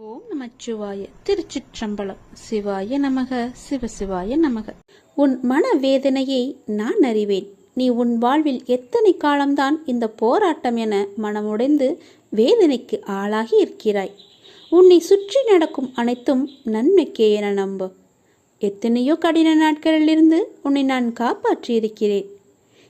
ஓம் நமச்சிவாய திருச்சிற்றம்பலம். சிவாய நமக. சிவசிவாய நமக. உன் மன வேதனையை நான் அறிவேன். நீ உன் வாழ்வில் எத்தனை காலம்தான் இந்த போராட்டம் என மனமுடைந்து வேதனைக்கு ஆளாகி இருக்கிறாய். உன்னை சுற்றி நடக்கும் அனைத்தும் நன்மைக்கே என நம்பு. எத்தனையோ கடின நாட்களிலிருந்து உன்னை நான் காப்பாற்றியிருக்கிறேன்.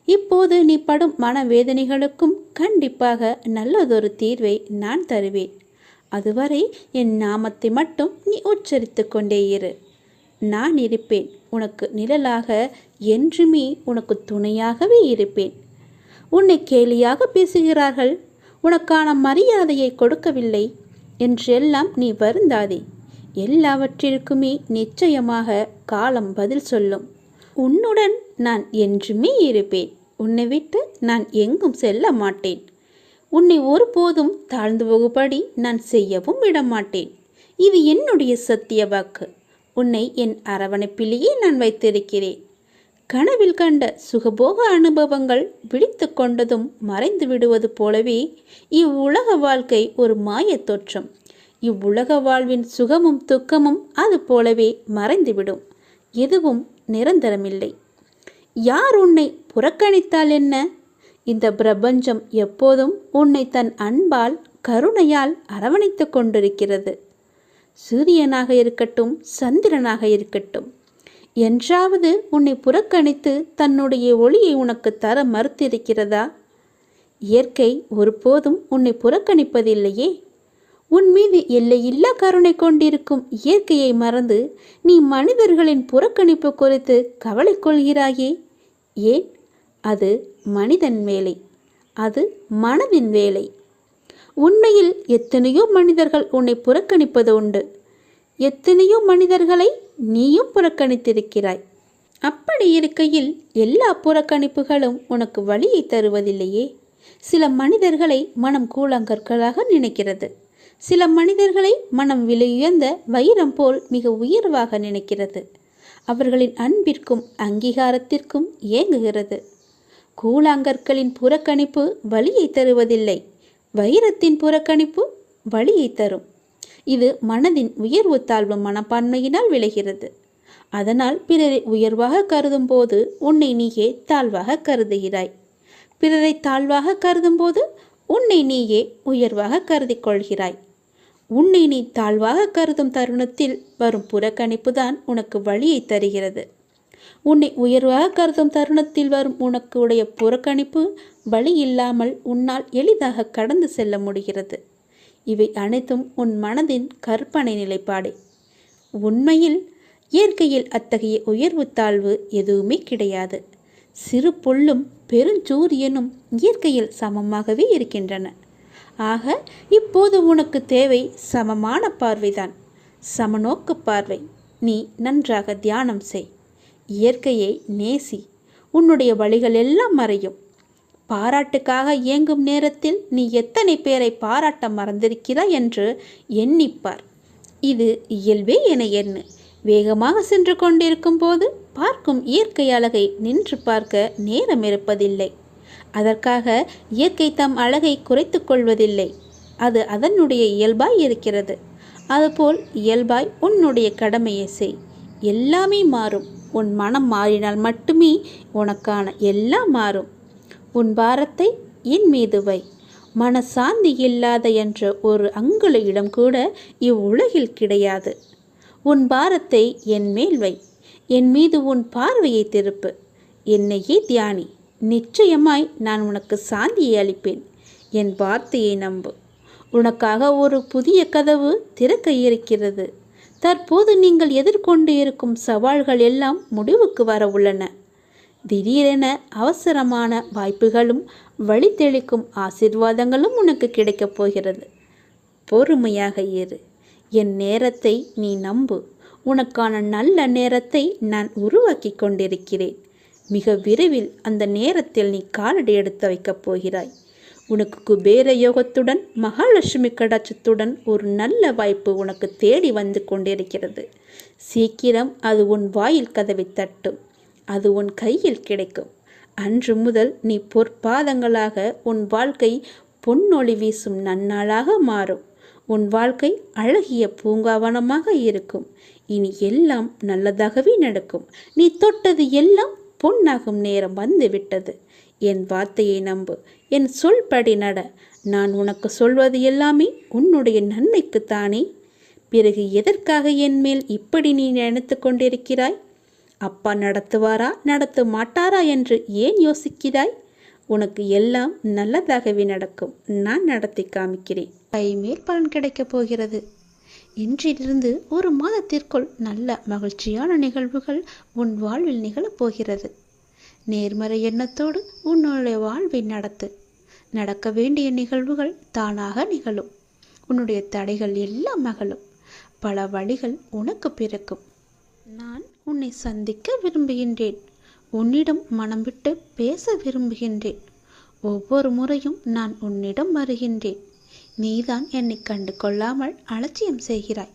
இப்போது நீ படும் மன வேதனைகளுக்கும் கண்டிப்பாக நல்லதொரு தீர்வை நான் தருவேன். அதுவரை என் நாமத்தை மட்டும் நீ உச்சரித்து கொண்டே இரு. நான் இருப்பேன் உனக்கு நிழலாக என்றுமே உனக்கு துணையாகவே இருப்பேன். உன்னை கேலியாக பேசுகிறார்கள் உனக்கான மரியாதையை கொடுக்கவில்லை என்றெல்லாம் நீ வருந்தாதே. எல்லாவற்றிற்குமே நிச்சயமாக காலம் பதில் சொல்லும். உன்னுடன் நான் என்றுமே இருப்பேன் உன்னை விட்டு நான் எங்கும் செல்ல மாட்டேன். உன்னை ஒருபோதும் தாழ்ந்து போகும்படி நான் செய்யவும் விடமாட்டேன். இது என்னுடைய சத்திய வாக்கு. உன்னை என் அரவணைப்பிலேயே நான் வைத்திருக்கிறேன். கனவில் கண்ட சுகபோக அனுபவங்கள் விழித்து கொண்டதும் மறைந்து விடுவது போலவே இவ்வுலக வாழ்க்கை ஒரு மாயத் தோற்றம். இவ்வுலக வாழ்வின் சுகமும் துக்கமும் அது போலவே மறைந்துவிடும் எதுவும் நிரந்தரமில்லை. யார் உன்னை புறக்கணித்தால் என்ன? இந்த பிரபஞ்சம் எப்போதும் உன்னை தன் அன்பால் கருணையால் அரவணைத்து கொண்டிருக்கிறது. சூரியனாக இருக்கட்டும் சந்திரனாக இருக்கட்டும். என்றாவது உன்னை புறக்கணித்து தன்னுடைய ஒளியை உனக்கு தர மறுத்திருக்கிறதா? இயற்கை ஒருபோதும் உன்னை புறக்கணிப்பதில்லையே. உன் மீது எல்லையில்லா கருணை கொண்டிருக்கும் இயற்கையை மறந்து நீ மனிதர்களின் புறக்கணிப்பு குறித்து கவலை கொள்கிறாயே. ஏன் அது மனிதன் வேலை அது மனதின் வேலை. உண்மையில் எத்தனையோ மனிதர்கள் உன்னை புறக்கணிப்பது உண்டு. எத்தனையோ மனிதர்களை நீயும் புறக்கணித்திருக்கிறாய். அப்படி இருக்கையில் எல்லா புறக்கணிப்புகளும் உனக்கு வழியை தருவதில்லையே. சில மனிதர்களை மனம் கூழாங்கற்களாக நினைக்கிறது. சில மனிதர்களை மனம் விலையுயர்ந்த வைரம் போல் மிக உயர்வாக நினைக்கிறது. அவர்களின் அன்பிற்கும் அங்கீகாரத்திற்கும் ஏங்குகிறது. கூழாங்கற்களின் புறக்கணிப்பு வழியை தருவதில்லை. வைரத்தின் புறக்கணிப்பு வழியை தரும். இது மனதின் உயர்வு தாழ்வு மனப்பான்மையினால் விளைகிறது. அதனால் பிறரை உயர்வாக கருதும் போது உன்னை நீயே தாழ்வாக கருதுகிறாய். பிறரை தாழ்வாக கருதும் போது உன்னை நீயே உயர்வாக கருதி கொள்கிறாய் உன்னை நீ தாழ்வாக கருதும் தருணத்தில் வரும் புறக்கணிப்பு தான் உனக்கு வழியை தருகிறது. உன்னை உயர்வாக கருதும் தருணத்தில் வரும் உனக்கு உடைய புறக்கணிப்பு வழி இல்லாமல் உன்னால் எளிதாக கடந்து செல்ல முடிகிறது. இவை அனைத்தும் உன் மனதின் கற்பனை நிலைப்பாடே. உண்மையில் இயற்கையில் அத்தகைய உயர்வு தாழ்வு எதுவுமே கிடையாது. சிறு புல்லும் பெருஞ்சூரியனும் இயற்கையில் சமமாகவே இருக்கின்றன. ஆக இப்போது உனக்கு தேவை சமமான பார்வைதான். சமநோக்கு பார்வை. நீ நன்றாக தியானம் செய். இயற்கையை நேசி உன்னுடைய வழிகள் எல்லாம் மறையும். பாராட்டுக்காக இயங்கும் நேரத்தில் நீ எத்தனை பேரை பாராட்ட மறந்திருக்கிறாய் என்று எண்ணிப்பார். இது இயல்பே என எண்ணு. வேகமாக சென்று கொண்டிருக்கும் போது பார்க்கும் இயற்கை அழகை நின்று பார்க்க நேரம் இருப்பதில்லை. அதற்காக இயற்கை தம் அழகை குறைத்து கொள்வதில்லை. அது அதனுடைய இயல்பாய் இருக்கிறது. அதுபோல் இயல்பாய் உன்னுடைய கடமையை செய். எல்லாமே மாறும். உன் மனம் மாறினால் மட்டுமே உனக்கான எல்லாம் மாறும். உன் பாரத்தை என் மீது வை. மனசாந்தி இல்லாத என்ற ஒரு அங்குல இடம் கூட இவ்வுலகில் கிடையாது. உன் பாரத்தை என் மேல் வை. என் மீது உன் பார்வையை திருப்பு. என்னையே தியானி. நிச்சயமாய் நான் உனக்கு சாந்தியை அளிப்பேன். என் வார்த்தையை நம்பு. உனக்காக ஒரு புதிய கதவு திறக்க இருக்கிறது. தற்போது நீங்கள் எதிர்கொண்டு இருக்கும் சவால்கள் எல்லாம் முடிவுக்கு வர உள்ளன. திடீரென அவசரமான வாய்ப்புகளும் வழித்தெளிக்கும் ஆசிர்வாதங்களும் உனக்கு கிடைக்கப் போகிறது. பொறுமையாக இரு. என் நேரத்தை நீ நம்பு. உனக்கான நல்ல நேரத்தை நான் உருவாக்கி கொண்டிருக்கிறேன். மிக விரைவில் அந்த நேரத்தில் நீ காலடி எடுத்து வைக்கப் போகிறாய். உனக்கு குபேர யோகத்துடன் மகாலட்சுமி கடாட்சத்துடன் ஒரு நல்ல வாய்ப்பு உனக்கு தேடி வந்து கொண்டிருக்கிறது. சீக்கிரம் அது உன் வாயில் கதவை தட்டும். அது உன் கையில் கிடைக்கும். அன்று முதல் நீ பொற்பாதங்களாக உன் வாழ்க்கை பொன்னொளி வீசும் நன்னாளாக மாறும். உன் வாழ்க்கை அழகிய பூங்காவனமாக இருக்கும். இனி எல்லாம் நல்லதாகவே நடக்கும். நீ தொட்டது எல்லாம் பொன்னாகும் நேரம் வந்து விட்டது. என் வார்த்தையை நம்பு என் சொல்படி நட. நான் உனக்கு சொல்வது எல்லாமே உன்னுடைய நன்மைக்குத்தானே? பிறகு எதற்காக என் மேல் இப்படி நீ நினைத்து கொண்டிருக்கிறாய்? அப்பா நடத்துவாரா நடத்த மாட்டாரா என்று ஏன் யோசிக்கிறாய்? உனக்கு எல்லாம் நல்லதாகவே நடக்கும். நான் நடத்தி காமிக்கிறேன். கைமேல் பலன் கிடைக்கப் போகிறது. இன்றிலிருந்து ஒரு மாதத்திற்குள் நல்ல மகிழ்ச்சியான நிகழ்வுகள் உன் வாழ்வில் நிகழப் போகிறது. நேர்மறை எண்ணத்தோடு உன்னுடைய வாழ்வை நடத்து. நடக்க வேண்டிய நிகழ்வுகள் தானாக நிகழும். உன்னுடைய தடைகள் எல்லாம் மகளும் பல வழிகள் உனக்கு பிறக்கும். நான் உன்னை சந்திக்க விரும்புகின்றேன். உன்னிடம் மனம் விட்டு பேச விரும்புகின்றேன். ஒவ்வொரு முறையும் நான் உன்னிடம் வருகின்றேன். நீதான் என்னை கண்டு கொள்ளாமல் அலட்சியம் செய்கிறாய்.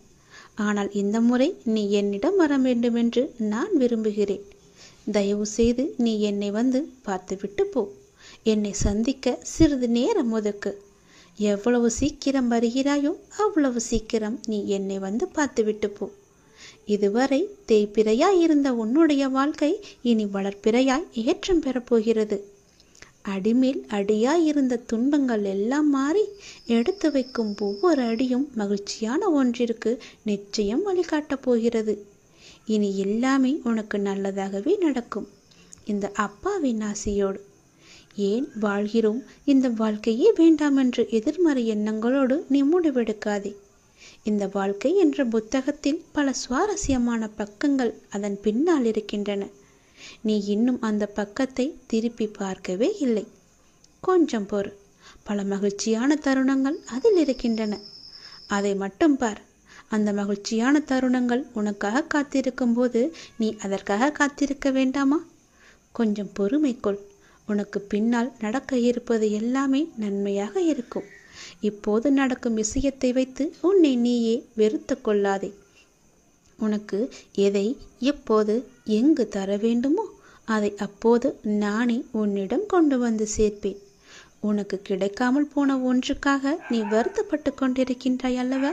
ஆனால் இந்த முறை நீ என்னிடம் வர வேண்டுமென்று நான் விரும்புகிறேன். தயவு செய்து நீ என்னை வந்து பார்த்துவிட்டு போ. என்னை சந்திக்க சிறிது நேரம் ஒதுக்கு. எவ்வளவு சீக்கிரம் வருகிறாயோ அவ்வளவு சீக்கிரம் நீ என்னை வந்து பார்த்துவிட்டு போ. இதுவரை தேய்பிறையாய் இருந்த உன்னுடைய வாழ்க்கை இனி வளர்ப்பிறையாய் ஏற்றம் பெறப்போகிறது அடிமேல் அடியாய் இருந்த துன்பங்கள் எல்லாம் மாறி எடுத்து வைக்கும் ஒவ்வொரு அடியும் மகிழ்ச்சியான ஒன்றிற்கு நிச்சயம் வழிகாட்டப் போகிறது. இனி எல்லாமே உனக்கு நல்லதாகவே நடக்கும். இந்த அப்பாவின் ஆசையோடு. ஏன் வாழ்கிறோம்? இந்த வாழ்க்கையே வேண்டாம் என்று எதிர்மறை எண்ணங்களோடு நீ முடிவெடுக்காதே. இந்த வாழ்க்கை என்ற புத்தகத்தில் பல சுவாரஸ்யமான பக்கங்கள் அதன் பின்னால் இருக்கின்றன. நீ இன்னும் அந்த பக்கத்தை திருப்பி பார்க்கவே இல்லை. கொஞ்சம் பொறு. பல மகிழ்ச்சியான தருணங்கள் அதில் இருக்கின்றன. அதை மட்டும் பார். அந்த மகிழ்ச்சியான தருணங்கள் உனக்காக காத்திருக்கும் போது நீ அதற்காக காத்திருக்க வேண்டாமா? கொஞ்சம் பொறுமை கொள். உனக்கு பின்னால் நடக்க இருப்பது எல்லாமே நன்மையாக இருக்கும். இப்போது நடக்கும் விஷயத்தை வைத்து உன்னை நீயே வெறுத்து கொள்ளாதே. உனக்கு எதை எப்போது எங்கு தர வேண்டுமோ அதை அப்போது நானே உன்னிடம் கொண்டு வந்து சேர்ப்பேன். உனக்கு கிடைக்காமல் போன ஒன்றுக்காக நீ வருத்தப்பட்டு கொண்டிருக்கின்றாய் அல்லவா?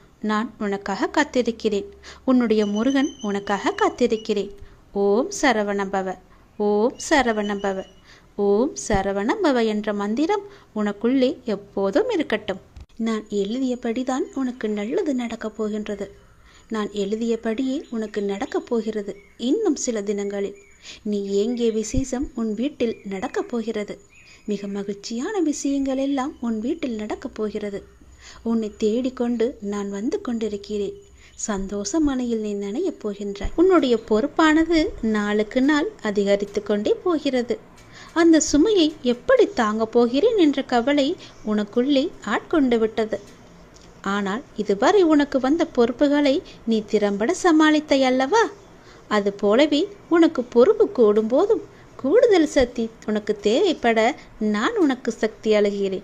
நான் உனக்காக காத்திருக்கிறேன். உன்னுடைய முருகன் உனக்காக காத்திருக்கிறேன். ஓம் சரவணபவ ஓம் சரவணபவ ஓம் சரவணபவ என்ற மந்திரம் உனக்குள்ளே எப்போதும் இருக்கட்டும். நான் எழுதியபடிதான் உனக்கு நல்லது நடக்கப் போகின்றது. நான் எழுதியபடியே உனக்கு நடக்கப் போகிறது இன்னும் சில தினங்களில். நீ ஏங்கிய விசேஷம் உன் வீட்டில் நடக்கப் போகிறது. மிக மகிழ்ச்சியான விஷயங்கள் எல்லாம் உன் வீட்டில் நடக்கப் போகிறது. உன்னை தேடிக்கொண்டு நான் வந்து கொண்டிருக்கிறேன். சந்தோஷ மனையில் நீ நனையப் போகின்றாய். உன்னுடைய பொறுப்பானது நாளுக்கு நாள் அதிகரித்து கொண்டே போகிறது. அந்த சுமையை எப்படி தாங்கப் போகிறேன் என்ற கவலை உனக்குள்ளே ஆட்கொண்டு விட்டது. ஆனால் இதுவரை உனக்கு வந்த பொறுப்புகளை நீ திறம்பட சமாளித்தாய் அல்லவா? அது போலவே உனக்கு பொறுப்பு கூடும் போதும் கூடுதல் சக்தி உனக்கு தேவைப்பட நான் உனக்கு சக்தி அழுகிறேன்.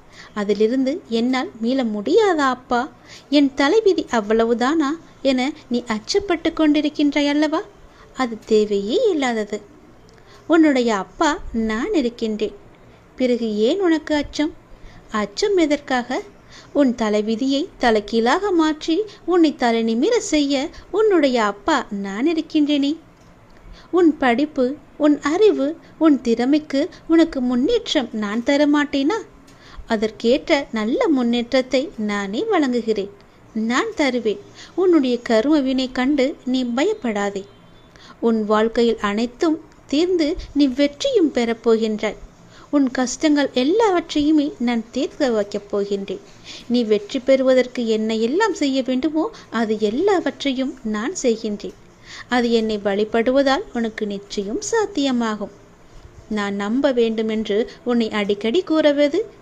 அதிலிருந்து என்னால் மீள முடியாதா அப்பா என் தலைவிதி அவ்வளவுதானா என நீ அச்சப்பட்டு கொண்டிருக்கின்றாய் அல்லவா அது தேவையே இல்லாதது. உன்னுடைய அப்பா நான் இருக்கின்றேன். பிறகு ஏன் உனக்கு அச்சம்? அச்சம் எதற்காக? உன் தலைவிதியை தலைக்கீழாக மாற்றி உன்னை தலை நிமிர செய்ய உன்னுடைய அப்பா நான் இருக்கின்றேனே. உன் படிப்பு உன் அறிவு உன் திறமைக்கு உனக்கு முன்னேற்றம் நான் தர மாட்டேனா அதற்கேற்ற நல்ல முன்னேற்றத்தை நானே வழங்குகிறேன். நான் தருவேன். உன்னுடைய கருமவினை கண்டு நீ பயப்படாதே. உன் வாழ்க்கையில் அனைத்தும் தீர்ந்து நீ வெற்றியும் பெறப்போகின்றாய் உன் கஷ்டங்கள் எல்லாவற்றையுமே நான் தீர்க்க வைக்கப் போகின்றேன். நீ வெற்றி பெறுவதற்கு என்ன எல்லாம் செய்ய வேண்டுமோ அது எல்லாவற்றையும் நான் செய்கின்றேன். அது என்னை வழிபடுவதால் உனக்கு நிச்சயம் சாத்தியமாகும். நான் நம்ப வேண்டுமென்று உன்னை அடிக்கடி கூறுவது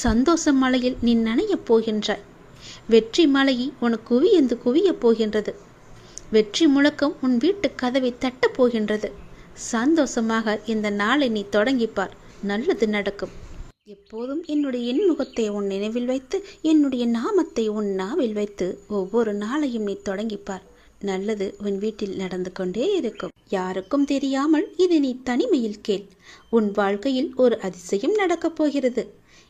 சந்தோஷ மலையில் நீ நனையப் போகின்றாய். வெற்றி மலையை உன் குவியந்து குவியப் போகின்றது. வெற்றி முழக்கம் உன் வீட்டு கதவை தட்டப் போகின்றது. சந்தோஷமாக இந்த நாளை நீ தொடங்கிப்பார். நல்லது நடக்கும். எப்போதும் என்னுடைய எண்முகத்தை உன் நினைவில் வைத்து என்னுடைய நாமத்தை உன் நாவில் வைத்து ஒவ்வொரு நாளையும் நீ தொடங்கிப்பார். நல்லது உன் வீட்டில் நடந்து கொண்டே இருக்கும். யாருக்கும் தெரியாமல் இது நீ தனிமையில் கேள். உன் வாழ்க்கையில் ஒரு அதிசயம் நடக்கப் போகிறது.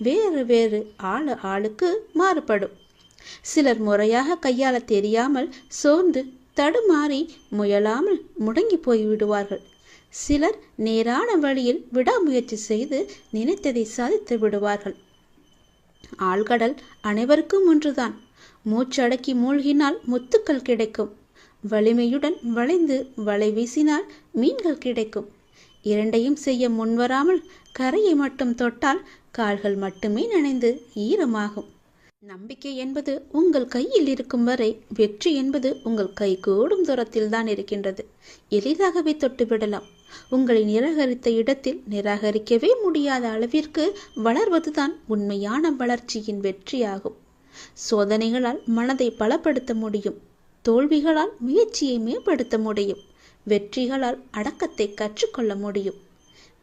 வேறு வேறு ஆளு ஆளுக்கு மாறுபடும். சிலர் முறையாக கையாள தெரியாமல் சோர்ந்து தடுமாறி முயலாமல் முடங்கி போய் விடுவார்கள். சிலர் நேரான வழியில் விடாமுயற்சி செய்து நினைத்ததை சாதித்து விடுவார்கள். ஆழ்கடல் அனைவருக்கும் ஒன்றுதான். மூச்சடக்கி மூழ்கினால் முத்துக்கள் கிடைக்கும். வலிமையுடன் வளைந்து வலை வீசினால் மீன்கள் கிடைக்கும். இரண்டையும் செய்ய முன்வராமல் கரையை மட்டும் தொட்டால் கால்கள் மட்டுமே நனைந்து ஈரமாகும். நம்பிக்கை என்பது உங்கள் கையில் இருக்கும் வரை வெற்றி என்பது உங்கள் கை கூடும் தூரத்தில் தான் இருக்கின்றது. எளிதாகவே தொட்டுவிடலாம். உங்களை நிராகரித்த இடத்தில் நிராகரிக்கவே முடியாத அளவிற்கு வளர்வதுதான் உண்மையான வளர்ச்சியின் வெற்றியாகும். சோதனைகளால் மனதை பலப்படுத்த முடியும். தோல்விகளால் முயற்சியை மேம்படுத்த முடியும். வெற்றிகளால் அடக்கத்தை கற்றுக்கொள்ள முடியும்.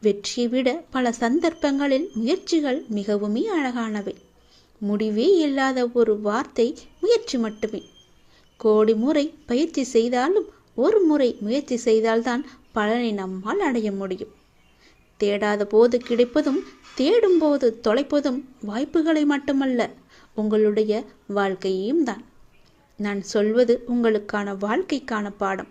வெற்றியை விட பல சந்தர்ப்பங்களில் முயற்சிகள் மிகவுமே அழகானவை. முடிவே இல்லாத ஒரு வார்த்தை முயற்சி மட்டுமே. கோடி முறை பயிற்சி செய்தாலும் ஒரு முறை முயற்சி செய்தால்தான் பலனை நம்மால் அடைய முடியும். தேடாத போது கிடைப்பதும் தேடும் போது தொலைப்பதும் வாய்ப்புகளை மட்டுமல்ல உங்களுடைய வாழ்க்கையையும் தான். நான் சொல்வது உங்களுக்கான வாழ்க்கைக்கான பாடம்.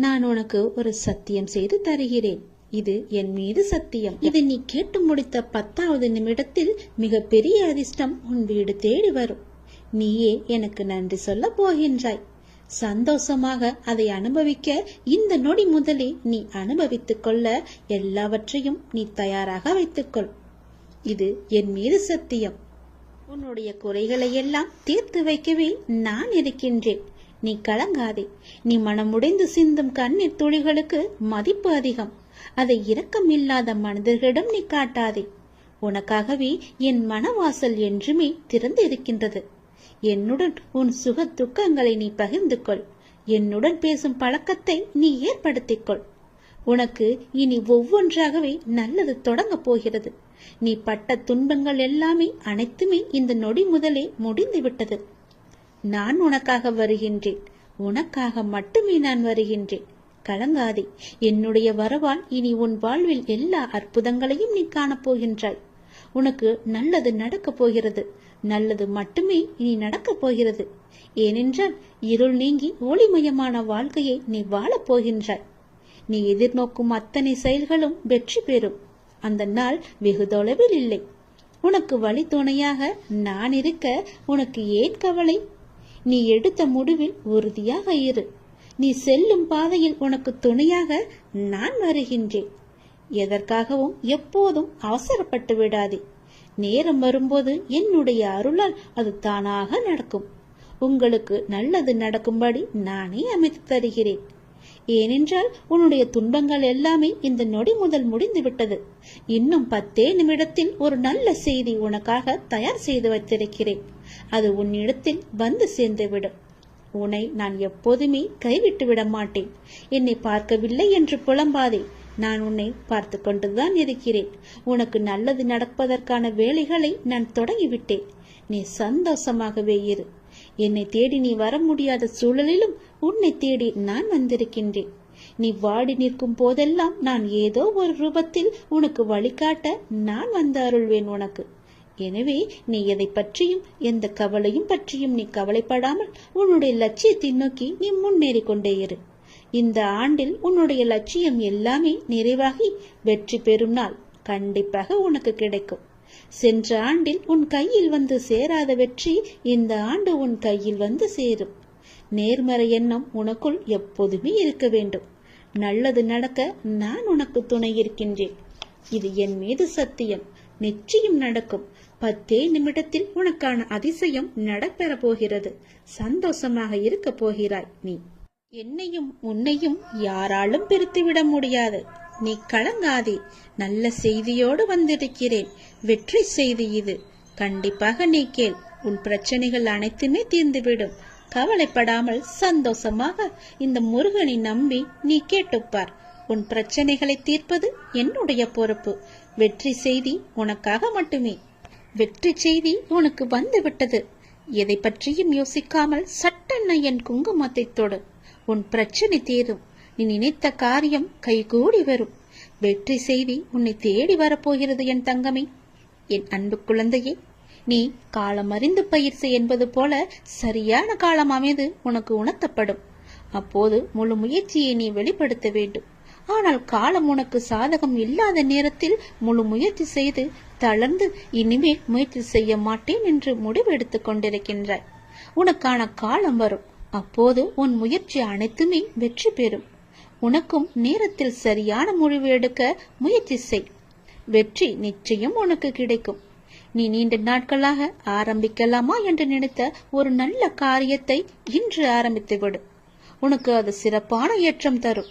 நான் உனக்கு ஒரு சத்தியம் செய்து தருகிறேன். இது என் மீது சத்தியம். இதை நீ கேட்டு முடித்த பத்தாவது நிமிடத்தில் மிகப்பெரிய அதிர்ஷ்டம் உன் வீடு தேடி வரும். நீயே எனக்கு நன்றி சொல்ல போகின்றாய். சந்தோஷமாக அதை அனுபவிக்க இந்த நொடி முதலே நீ அனுபவித்துக் கொள்ள எல்லாவற்றையும் நீ தயாராக வைத்துக்கொள். இது என் மீது சத்தியம். உன்னுடைய குறைகளை எல்லாம் தீர்த்து வைக்கவே நான் இருக்கின்றேன். நீ கலங்காதே. நீ மனமுடைந்து சிந்தும் கண்ணீர் துளிகளுக்கு மதிப்பு அதிகம். அதை இரக்கமில்லாத மனிதர்களிடம் நீ காட்டாதே. உனக்காகவே என் மனவாசல் என்றுமே திறந்து இருக்கின்றது என்னுடன் உன் சுக துக்கங்களை நீ பகிர்ந்து கொள் என்னுடன் பேசும் பழக்கத்தை நீ ஏற்படுத்திக் கொள் உனக்கு இனி ஒவ்வொன்றாகவே நல்லது தொடங்கப் போகிறது. நீ பட்ட துன்பங்கள் எல்லாமே அனைத்துமே இந்த நொடி முதலே முடிந்து விட்டது நான் உனக்காக வருகின்றேன். உனக்காக மட்டுமே நான் வருகின்றேன். கலங்காதே. என்னுடைய வரவால் இனி உன் வாழ்வில் எல்லா அற்புதங்களையும் நீ காணப்போகின்றாய் உனக்கு நல்லது நடக்கப் போகிறது. நல்லது மட்டுமே இனி நடக்கப் போகிறது. ஏனென்றால் இருள் நீங்கி ஒளிமயமான வாழ்க்கையை நீ வாழப் போகின்றாய். நீ எதிர்நோக்கும் அத்தனை செயல்களும் வெற்றி பெறும். அந்த நாள் வெகு தொலைவில் இல்லை. உனக்கு வழி துணையாக நான் இருக்க உனக்கு ஏன் கவலை? நீ எடுத்த முடிவில் உறுதியாக இரு. நீ செல்லும் பாதையில் உனக்கு துணையாக நான் வருகின்றேன். எதற்காகவும் எப்போதும் அவசரப்பட்டு விடாதே. நேரம் வரும்போது என்னுடைய அருளால் அது தானாக நடக்கும். உங்களுக்கு நல்லது நடக்கும்படி நானே அமைத்து தருகிறேன். ஏனென்றால் உன்னுடைய துன்பங்கள் எல்லாமே இந்த நொடி முதல் முடிந்து விட்டது. இன்னும் பத்தே நிமிடத்தில் ஒரு நல்ல செய்தி உனக்காக தயார் செய்து வைத்திருக்கிறேன். அது உன்னிடத்தில் வந்து சேர்ந்துவிடும். உன்னை நான் எப்போதுமே கைவிட்டு விட மாட்டேன். என்னை பார்க்கவில்லை என்று புலம்பாதே. நான் உன்னை பார்த்து கொண்டுதான் இருக்கிறேன். உனக்கு நல்லது நடப்பதற்கான வேலைகளை நான் தொடங்கிவிட்டேன். நீ சந்தோஷமாகவே இரு. என்னை தேடி நீ வர முடியாத சூழலிலும் உன்னை தேடி நான் வந்திருக்கின்றேன். நீ வாடி நிற்கும் போதெல்லாம் நான் ஏதோ ஒரு ரூபத்தில் உனக்கு வழிகாட்ட நான் வந்து அருள்வேன் உனக்கு. எனவே நீ எதை பற்றியும் எந்த கவலையும் பற்றியும் நீ கவலைப்படாமல் உன்னுடைய லட்சியத்தை நோக்கி நீ முன்னேறி கொண்டே இரு. இந்த ஆண்டில் உன்னுடைய லட்சியம் எல்லாமே நிறைவாகி வெற்றி பெறும் நாள் கண்டிப்பாக உனக்கு கிடைக்கும். சென்ற ஆண்டில் உன் கையில் வந்து சேராத வெற்றி இந்த ஆண்டு உன் கையில் வந்து சேரும். நேர்மறை எண்ணம் உனக்குள் எப்போதுமே இருக்க வேண்டும். நல்லது நடக்க நான் உனக்கு துணை இருக்கின்றேன். இது என் மீது சத்தியம். நிச்சயம் நடக்கும். பத்தே நிமிடத்தில் உனக்கான அதிசயம் நடப்பெற போகிறது சந்தோஷமாக இருக்க போகிறாய் நீ. என்னையும் உன்னையும் யாராலும் பிரித்துவிட முடியாது. நீ கலங்காதே. நல்ல செய்தியோடு வந்திருக்கிறேன். வெற்றி செய்தி இது. கண்டிப்பாக நீ கேள். உன் பிரச்சனைகள் அனைத்துமே தீர்ந்துவிடும். கவலைப்படாமல் சந்தோஷமாக இந்த முருகனை நம்பி நீ கேட்டுப்பார். உன் பிரச்சனைகளை தீர்ப்பது என்னுடைய பொறுப்பு. வெற்றி செய்தி உனக்காக மட்டுமே. வெற்றி செய்தி உனக்கு வந்துவிட்டது. எதை பற்றியும் யோசிக்காமல் சட்டென்ன என் குங்குமத்தை தொடு. உன் பிரச்சனை தீரும். நீ நினைத்த காரியம் கைகூடி வரும். வெற்றி செய்தி உன்னை தேடி வரப்போகிறது என் தங்கமே. என் அன்பு குழந்தையே நீ காலம் அறிந்து பயிற்சி என்பது போல சரியான காலம் அமைது உனக்கு உணர்த்தப்படும். அப்போது முழு முயற்சியை நீ வெளிப்படுத்த வேண்டும். ஆனால் காலம் உனக்கு சாதகம் இல்லாத நேரத்தில் முழு முயற்சி செய்து தளர்ந்து இனிமேல் முயற்சி செய்ய மாட்டேன் என்று முடிவெடுத்துக் கொண்டிருக்கின்றாய். உனக்கான காலம் வரும். அப்போது உன் முயற்சி அனைத்துமே வெற்றி பெறும். உனக்கும் நேரத்தில் சரியான முடிவு எடுக்க முயற்சி செய். வெற்றி நிச்சயம் உனக்கு கிடைக்கும். நீ நீண்ட நாட்களாக ஆரம்பிக்கலாமா என்று நினைத்த ஒரு நல்ல காரியத்தை இன்று ஆரம்பித்துவிடு. உனக்கு அது சிறப்பான ஏற்றம் தரும்.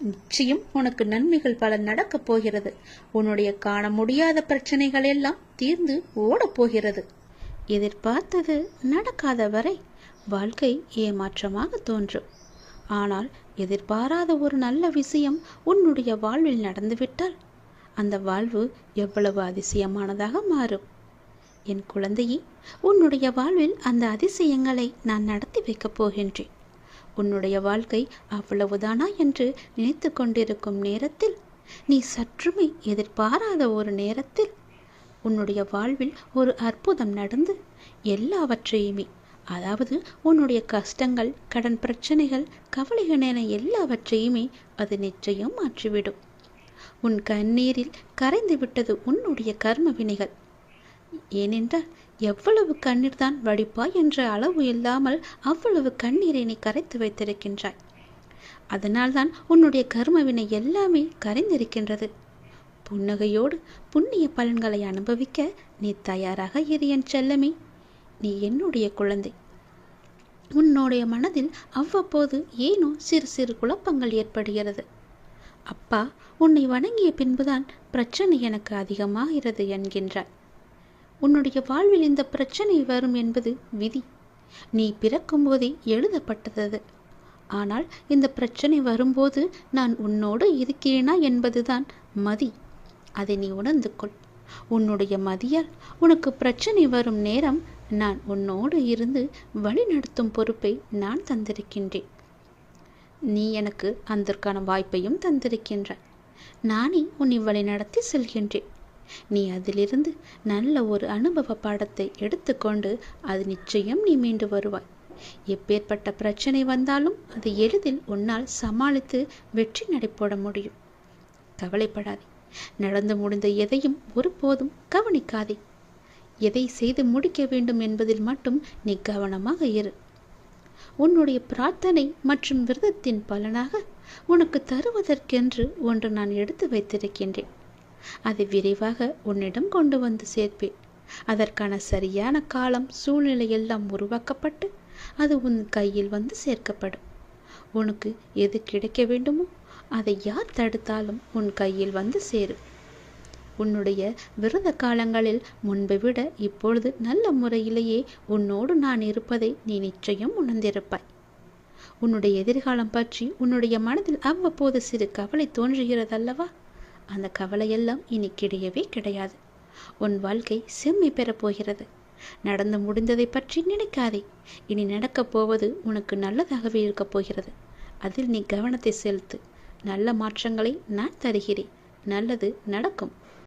நிச்சயம் உனக்கு நன்மைகள் பல நடக்கப் போகிறது. உன்னுடைய காண முடியாத பிரச்சனைகள் எல்லாம் தீர்ந்து ஓடப் போகிறது. எதிர்பார்த்தது நடக்காத வரை வாழ்க்கை ஏமாற்றமாக தோன்றும். ஆனால் எதிர்பாராத ஒரு நல்ல விஷயம் உன்னுடைய வாழ்வில் நடந்துவிட்டால் அந்த வாழ்வு எவ்வளவு அதிசயமானதாக மாறும். என் குழந்தையே உன்னுடைய வாழ்வில் அந்த அதிசயங்களை நான் நடத்தி வைக்கப் போகின்றேன். உன்னுடைய வாழ்க்கை அவ்வளவுதானா என்று நினைத்து கொண்டிருக்கும் நேரத்தில் நீ சற்றுமே எதிர்பாராத ஒரு நேரத்தில் உன்னுடைய வாழ்வில் ஒரு அற்புதம் நடந்து எல்லாவற்றையுமே அதாவது உன்னுடைய கஷ்டங்கள் கடன் பிரச்சனைகள் கவலைகள் என எல்லாவற்றையுமே அது நிச்சயம் மாற்றிவிடும். உன் கண்ணீரில் கரைந்து விட்டது உன்னுடைய கர்ம வினைகள். ஏனென்றால் எவ்வளவு கண்ணீர் தான் வடிப்பாய் என்ற அளவு இல்லாமல் அவ்வளவு கண்ணீரை நீ கரைத்து வைத்திருக்கின்றாய். அதனால்தான் உன்னுடைய கர்மவினை எல்லாமே கரைந்திருக்கின்றது. புன்னகையோடு புண்ணிய பலன்களை அனுபவிக்க நீ தயாராக இரு என் செல்லமே. நீ என்னுடைய குழந்தை. உன்னுடைய மனதில் அவ்வப்போது ஏனோ சிறு சிறு குழப்பங்கள் ஏற்படுகிறது. அப்பா உன்னை வணங்கிய பின்புதான் பிரச்சனை எனக்கு அதிகமாகிறது என்கின்றார். உன்னுடைய வாழ்வில் இந்த பிரச்சனை வரும் என்பது விதி. நீ பிறக்கும்போதே எழுதப்பட்டது. ஆனால் இந்த பிரச்சனை வரும்போது நான் உன்னோடு இருக்கிறேனா என்பதுதான் மதி. அதை நீ உணர்ந்து கொள். உன்னுடைய மதியால் உனக்கு பிரச்சனை வரும் நேரம் நான் உன்னோடு இருந்து வழிநடத்தும் பொறுப்பை நான் தந்திருக்கின்றேன். நீ எனக்கு அதற்கான வாய்ப்பையும் தந்திருக்கின்ற. நானே உன்னை வழிநடத்தி செல்கின்றேன். நீ அதிலிருந்து நல்ல ஒரு அனுபவ பாடத்தை எடுத்துக்கொண்டு அது நிச்சயம் நீ மீண்டு வருவாய். எப்பேற்பட்ட பிரச்சனை வந்தாலும் அதை எளிதில் உன்னால் சமாளித்து வெற்றி நடைபோட முடியும். கவலைப்படாதே. நடந்து முடிந்த எதையும் ஒருபோதும் கவனிக்காதே. எதை செய்து முடிக்க வேண்டும் என்பதில் மட்டும் நீ கவனமாக இரு. உன்னுடைய பிரார்த்தனை மற்றும் விரதத்தின் பலனாக உனக்கு தருவதற்கென்று ஒன்று நான் எடுத்து வைத்திருக்கின்றேன். அதை விரைவாக உன்னிடம் கொண்டு வந்து சேர்ப்பேன். அதற்கான சரியான காலம் சூழ்நிலை எல்லாம் உருவாக்கப்பட்டு அது உன் கையில் வந்து சேர்க்கப்படும். உனக்கு எது கிடைக்க வேண்டுமோ அதை யார் தடுத்தாலும் உன் கையில் வந்து சேரும். உன்னுடைய விரத காலங்களில் முன்பை விட இப்பொழுது நல்ல முறையிலேயே உன்னோடு நான் இருப்பதை நீ நிச்சயம் உணர்ந்திருப்பாய். உன்னுடைய எதிர்காலம் பற்றி உன்னுடைய மனதில் அவ்வப்போது சிறு கவலை தோன்றுகிறதல்லவா? அந்த கவலையெல்லாம் இனி கிடையவே கிடையாது. உன் வாழ்க்கை செம்மை பெறப்போகிறது. நடந்து முடிந்ததை பற்றி நினைக்காதே. இனி நடக்கப் போவது உனக்கு நல்லதாகவே இருக்கப் போகிறது. அதில் நீ கவனத்தை செலுத்து. நல்ல மாற்றங்களை நான் தருகிறேன். நல்லது நடக்கும்.